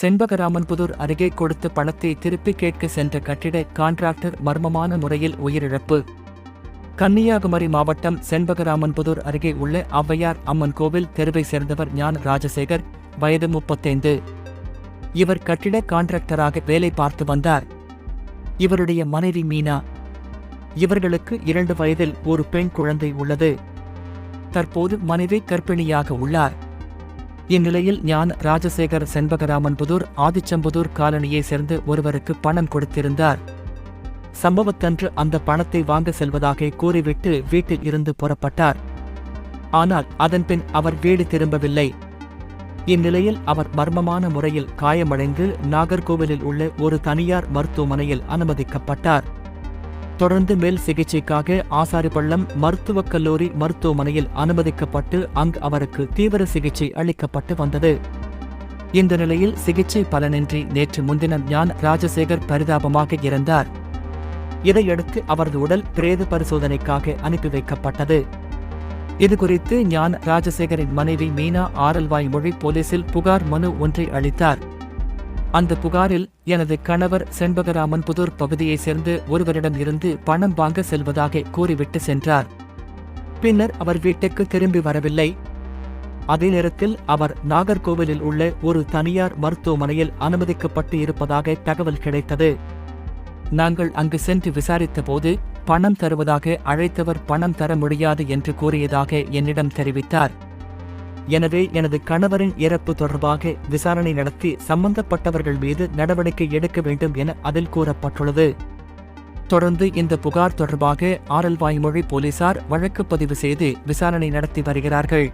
செண்பகராமன்புதூர் அருகே கொடுத்த பணத்தை திருப்பி கேட்க சென்ற கட்டிட கான்ட்ராக்டர் மர்மமான முறையில் உயிரிழப்பு. கன்னியாகுமரி மாவட்டம் செண்பகராமன்புதூர் அருகே உள்ள ஔவையார் அம்மன் கோவில் தெருவை சேர்ந்தவர் ஞான ராஜசேகர் வயது முப்பத்தைந்து. இவர் கட்டிட கான்ட்ராக்டராக வேலை பார்த்து வந்தார். இவருடைய மனைவி மீனா. இவர்களுக்கு இரண்டு வயதில் ஒரு பெண் குழந்தை உள்ளது. தற்போது மனைவி கர்ப்பிணியாக உள்ளார். இந்நிலையில் ஞான் ராஜசேகர் செண்பகராமன்புதூர் ஆதிச்சம்புதூர் காலனியை சேர்ந்து ஒருவருக்கு பணம் கொடுத்திருந்தார். சம்பவத்தன்று அந்த பணத்தை வாங்க செல்வதாக கூறிவிட்டு வீட்டில் இருந்து புறப்பட்டார். ஆனால் அதன்பின் அவர் வீடு திரும்பவில்லை. இந்நிலையில் அவர் மர்மமான முறையில் காயமடைந்து நாகர்கோவிலில் உள்ள ஒரு தனியார் மருத்துவமனையில் அனுமதிக்கப்பட்டார். தொடர்ந்து மேல் சிகிச்சைக்காக ஆசாரிப்பள்ளம் மருத்துவக் கல்லூரி மருத்துவமனையில் அனுமதிக்கப்பட்டு அங்கு அவருக்கு தீவிர சிகிச்சை அளிக்கப்பட்டு வந்தது. இந்த நிலையில் சிகிச்சை பலனின்றி நேற்று முன்தினம் ஞான் ராஜசேகர் பரிதாபமாக இறந்தார். இதையடுத்து அவரது உடல் பிரேத பரிசோதனைக்காக அனுப்பி வைக்கப்பட்டது. இதுகுறித்து ஞான் ராஜசேகரின் மனைவி மீனா ஆரல்வாய் மொழி போலீசில் புகார் மனு ஒன்றை அளித்தார். அந்த புகாரில் எனது கணவர் செண்பகராமன் புதூர் பகுதியைச் சேர்ந்து ஒருவரிடம் இருந்து பணம் வாங்க செல்வதாக கூறிவிட்டு சென்றார். பின்னர் அவர் வீட்டுக்கு திரும்பி வரவில்லை. அதே நேரத்தில் அவர் நாகர்கோவிலில் உள்ள ஒரு தனியார் மருத்துவமனையில் அனுமதிக்கப்பட்டு இருப்பதாக தகவல் கிடைத்தது. நாங்கள் அங்கு சென்று விசாரித்தபோது பணம் தருவதாக அழைத்தவர் பணம் தர முடியாது என்று கூறியதாக என்னிடம் தெரிவித்தார். எனவே எனது கணவரின் இறப்பு தொடர்பாக விசாரணை நடத்தி சம்பந்தப்பட்டவர்கள் மீது நடவடிக்கை எடுக்க வேண்டும் என அதில் கூறப்பட்டுள்ளது. தொடர்ந்து இந்த புகார் தொடர்பாக ஆரல்வாய்மொழி போலீசார் வழக்கு பதிவு செய்து விசாரணை நடத்தி வருகிறார்கள்.